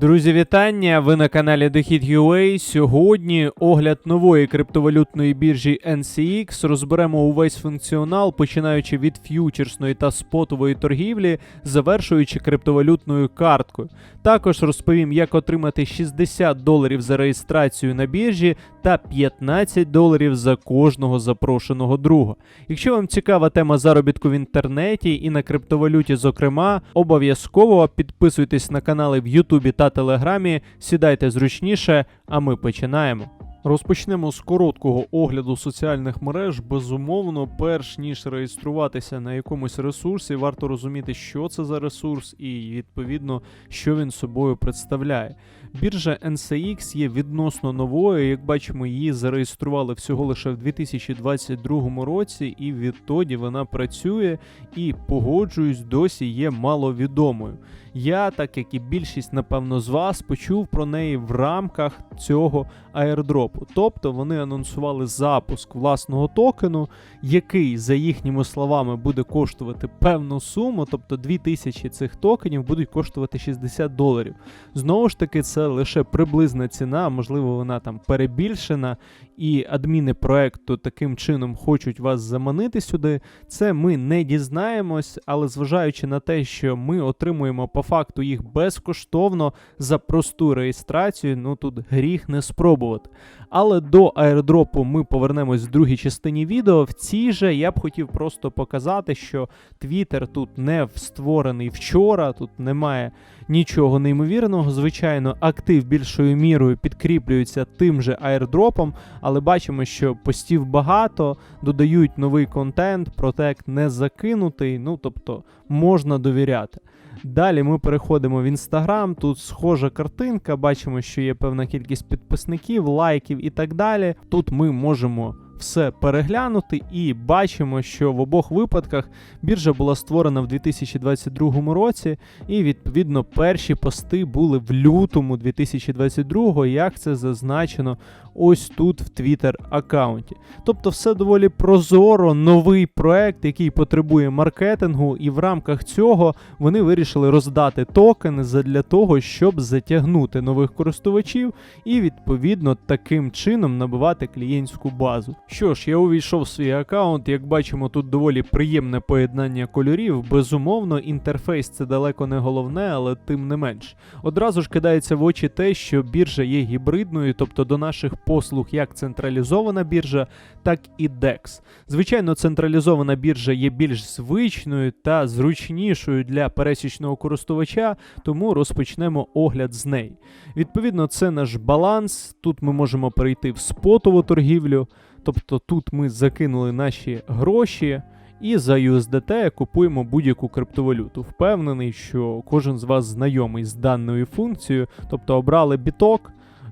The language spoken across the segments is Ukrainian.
Друзі, вітання! Ви на каналі Дохід.UA. Сьогодні огляд нової криптовалютної біржі NCX. Розберемо увесь функціонал, починаючи від ф'ючерсної та спотової торгівлі, завершуючи криптовалютною карткою. Також розповім, як отримати 60 доларів за реєстрацію на біржі та 15 доларів за кожного запрошеного друга. Якщо вам цікава тема заробітку в інтернеті і на криптовалюті, зокрема, обов'язково підписуйтесь на канали в Ютубі та Телеграмі, сідайте зручніше, а ми починаємо. Розпочнемо з короткого огляду соціальних мереж. Безумовно, перш ніж реєструватися на якомусь ресурсі, варто розуміти, що це за ресурс і відповідно, що він собою представляє. Біржа NCX є відносно новою. Як бачимо, її зареєстрували всього лише в 2022 році, і відтоді вона працює і погоджуюсь, досі є маловідомою. Я, так як і більшість, напевно, з вас, почув про неї в рамках цього аірдропу. Тобто вони анонсували запуск власного токену, який, за їхніми словами, буде коштувати певну суму, тобто 2000 цих токенів будуть коштувати 60 доларів. Знову ж таки, це лише приблизна ціна, можливо, вона там перебільшена, і адміни проекту таким чином хочуть вас заманити сюди. Це ми не дізнаємось, але зважаючи на те, що ми отримуємо по факту їх безкоштовно за просту реєстрацію, ну тут гріх не спробувати. Але до аеродропу ми повернемось в другій частині відео. В цій же я б хотів просто показати, що Twitter тут не створений вчора, тут немає нічого неймовірного. Звичайно, актив більшою мірою підкріплюється тим же аірдропом, але бачимо, що постів багато, додають новий контент, протект не закинутий, ну тобто можна довіряти. Далі ми переходимо в інстаграм. Тут схожа картинка. Бачимо, що є певна кількість підписників, лайків і так далі. Тут ми можемо все переглянути і бачимо, що в обох випадках біржа була створена в 2022 році, і відповідно перші пости були в лютому 2022, як це зазначено ось тут в Twitter аккаунті. Тобто, все доволі прозоро, новий проект, який потребує маркетингу, і в рамках цього вони вирішили роздати токени для того, щоб затягнути нових користувачів і відповідно таким чином набивати клієнтську базу. Що ж, я увійшов в свій аккаунт. Як бачимо, тут доволі приємне поєднання кольорів. Безумовно, інтерфейс це далеко не головне, але тим не менш. Одразу ж кидається в очі те, що біржа є гібридною, тобто до наших послуг як централізована біржа, так і DEX. Звичайно, централізована біржа є більш звичною та зручнішою для пересічного користувача, тому розпочнемо огляд з неї. Відповідно, це наш баланс. Тут ми можемо перейти в спотову торгівлю. Тобто тут ми закинули наші гроші і за USDT купуємо будь-яку криптовалюту. Впевнений, що кожен з вас знайомий з даною функцією, тобто обрали біток.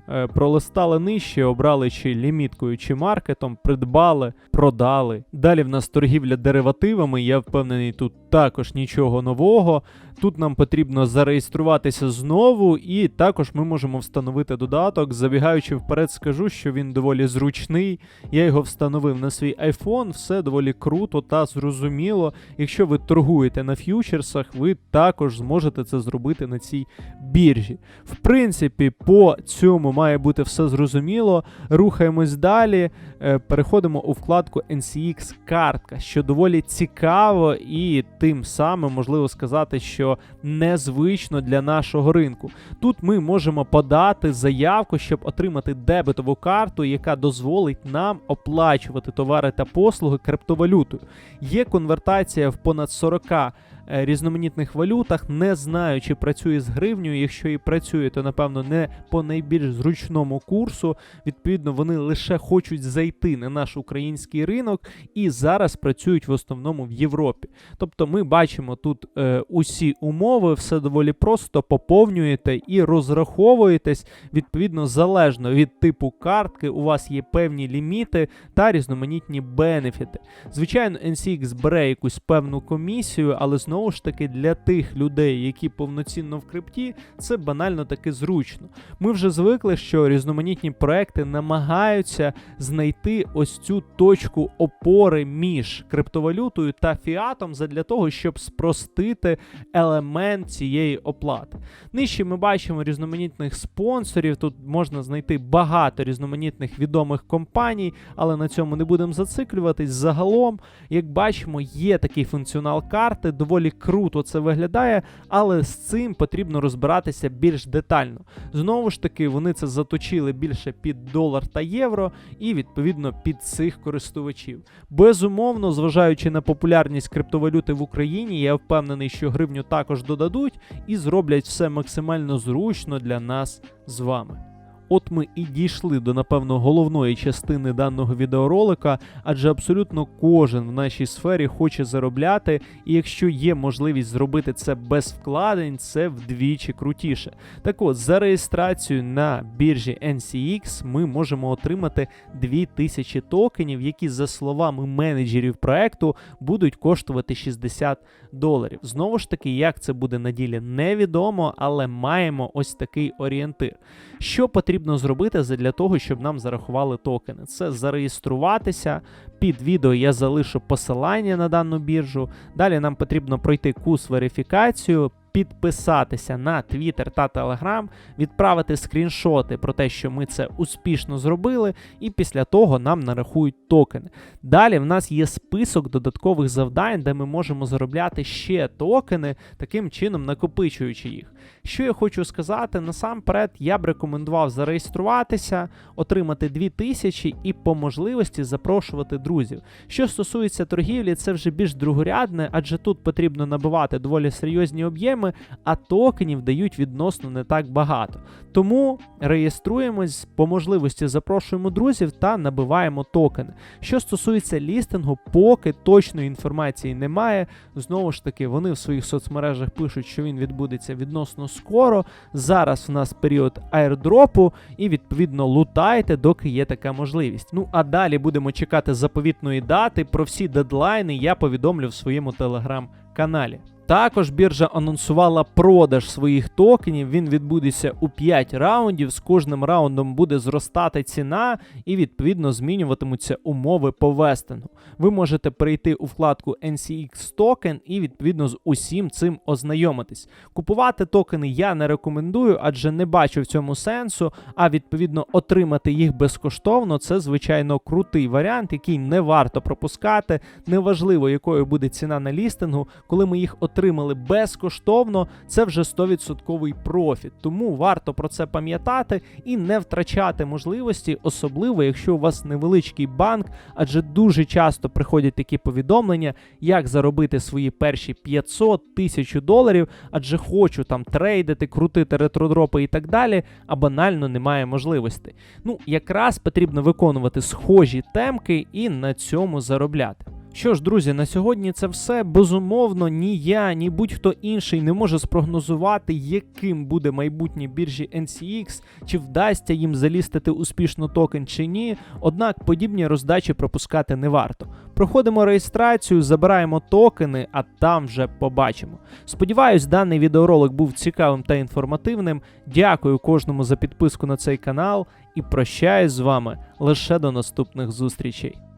е, Пролистали нижче, обрали чи ліміткою, чи маркетом, придбали, продали. Далі в нас торгівля деривативами. Я впевнений, тут також нічого нового. Тут нам потрібно зареєструватися знову, і також ми можемо встановити додаток. Забігаючи вперед, скажу, що він доволі зручний. Я його встановив на свій iPhone, все доволі круто та зрозуміло. Якщо ви торгуєте на ф'ючерсах, ви також зможете це зробити на цій біржі. В принципі, по цьому має бути все зрозуміло. Рухаємось далі. Е, Переходимо у вкладку NCX картка, що доволі цікаво, і тим самим можливо сказати, що незвично для нашого ринку. Тут ми можемо подати заявку, щоб отримати дебетову карту, яка дозволить нам оплачувати товари та послуги криптовалютою. Є конвертація в понад 40 е, різноманітних валютах. Не знаю, чи працює з гривнею. Якщо і працює, то напевно не по найбільш зручному курсу. Відповідно, вони лише хочуть зайти на наш український ринок і зараз працюють в основному в Європі. Тобто, ми бачимо тут е, усі умови, все доволі просто поповнюєте і розраховуєтесь відповідно залежно від типу картки. У вас є певні ліміти та різноманітні бенефіти. Звичайно, NCX бере якусь певну комісію, але знову знову ж таки для тих людей, які повноцінно в крипті, це банально таки зручно. Ми вже звикли, що різноманітні проекти намагаються знайти ось цю точку опори між криптовалютою та фіатом задля того, щоб спростити елемент цієї оплати. Нижче ми бачимо різноманітних спонсорів. Тут можна знайти багато різноманітних відомих компаній, але на цьому не будемо зациклюватись. Загалом, як бачимо, є такий функціонал карти, доволі круто це виглядає, але з цим потрібно розбиратися більш детально. Знову ж таки, вони це заточили більше під долар та євро, і відповідно під цих користувачів. Безумовно, зважаючи на популярність криптовалюти в Україні, я впевнений, що гривню також додадуть і зроблять все максимально зручно для нас з вами. От ми і дійшли до, напевно, головної частини даного відеоролика, адже абсолютно кожен в нашій сфері хоче заробляти, і якщо є можливість зробити це без вкладень, це вдвічі крутіше. Так от, за реєстрацію на біржі NCX ми можемо отримати 2000 токенів, які, за словами менеджерів проекту, будуть коштувати 60 доларів. Знову ж таки, як це буде на ділі, невідомо, але маємо ось такий орієнтир. Що потрібно зробити для того, щоб нам зарахували токени? Це зареєструватися. Під відео я залишу посилання на дану біржу. Далі нам потрібно пройти курс верифікацію. Підписатися на Twitter та Telegram, відправити скріншоти про те, що ми це успішно зробили, і після того нам нарахують токени. Далі в нас є список додаткових завдань, де ми можемо заробляти ще токени, таким чином накопичуючи їх. Що я хочу сказати, насамперед я б рекомендував зареєструватися, отримати 2000 і по можливості запрошувати друзів. Що стосується торгівлі, це вже більш другорядне, адже тут потрібно набивати доволі серйозні об'єми, а токенів дають відносно не так багато. Тому реєструємось, по можливості запрошуємо друзів та набиваємо токени. Що стосується лістингу, поки точної інформації немає. Знову ж таки, вони в своїх соцмережах пишуть, що він відбудеться відносно скоро. Зараз в нас період аірдропу, і відповідно лутайте, доки є така можливість. Ну а далі будемо чекати заповітної дати. Про всі дедлайни я повідомлю в своєму телеграм-каналі. Також біржа анонсувала продаж своїх токенів. Він відбудеться у 5 раундів. З кожним раундом буде зростати ціна і відповідно змінюватимуться умови по вестингу. Ви можете перейти у вкладку NCX токен і відповідно з усім цим ознайомитись. Купувати токени я не рекомендую, адже не бачу в цьому сенсу. А відповідно отримати їх безкоштовно це звичайно крутий варіант, який не варто пропускати. Неважливо, якою буде ціна на лістингу, коли ми їх отримаємо отримали безкоштовно, це вже 100% профіт. Тому варто про це пам'ятати і не втрачати можливості, особливо якщо у вас невеличкий банк, адже дуже часто приходять такі повідомлення, як заробити свої перші 500 тисяч доларів, адже хочу там трейдити, крутити ретродропи і так далі, а банально немає можливостей. Ну, якраз потрібно виконувати схожі темки і на цьому заробляти. Що ж, друзі, на сьогодні це все. Безумовно, ні я, ні будь-хто інший не може спрогнозувати, яким буде майбутнє біржі NCX, чи вдасться їм залістити успішно токен чи ні. Однак подібні роздачі пропускати не варто. Проходимо реєстрацію, забираємо токени, а там вже побачимо. Сподіваюсь, даний відеоролик був цікавим та інформативним. Дякую кожному за підписку на цей канал і прощаюсь з вами лише до наступних зустрічей.